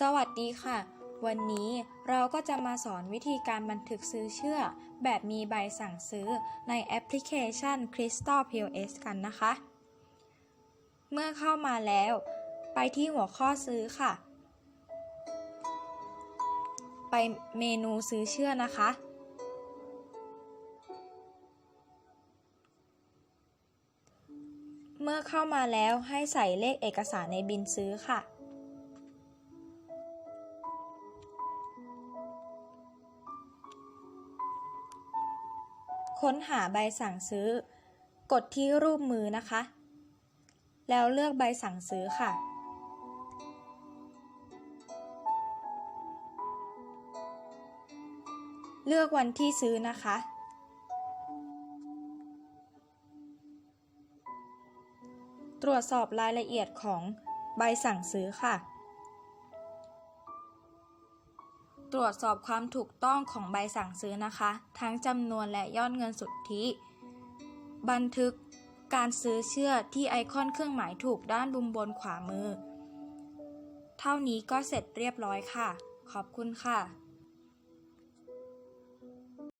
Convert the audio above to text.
สวัสดีค่ะ วันนี้เราก็จะมาสอนวิธีการบันทึกซื้อเชื่อ แบบมีใบสั่งซื้อในแอปพลิเคชัน Crystal POS กันนะคะ เมื่อเข้ามาแล้ว ไปที่หัวข้อซื้อค่ะ ไปเมนูซื้อเชื่อนะคะ เมื่อเข้ามาแล้วให้ใส่เลขเอกสารในบินซื้อค่ะ ค้นหาใบสั่งซื้อ กดที่รูปมือนะคะ แล้วเลือกใบสั่งซื้อค่ะ เลือกวันที่ซื้อนะคะ ตรวจสอบรายละเอียดของใบสั่งซื้อค่ะ ตรวจสอบความถูกต้องของใบสั่งซื้อนะคะ ทั้งจำนวนและยอดเงินสุทธิ บันทึกการซื้อเชื่อที่ไอคอนเครื่องหมายถูกด้านบุมบนขวามือ เท่านี้ก็เสร็จเรียบร้อยค่ะ ขอบคุณค่ะ